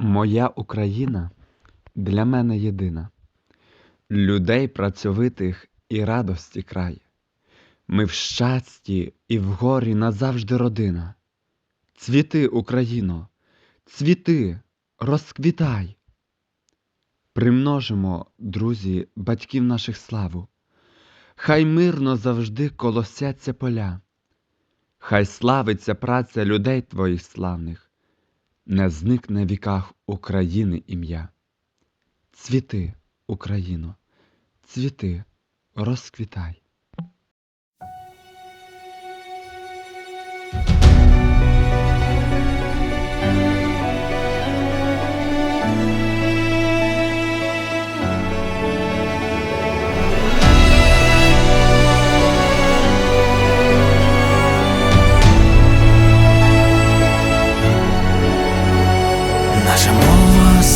Моя Україна для мене єдина, людей працьовитих і радості край. Ми в щасті і в горі назавжди родина. Цвіти, Україно, цвіти, розквітай. Примножимо, друзі, батьків наших славу. Хай мирно завжди колосяться поля, хай славиться праця людей твоїх славних, не зник на віках України ім'я. Цвіти, Україно, цвіти, розквітай.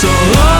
So long.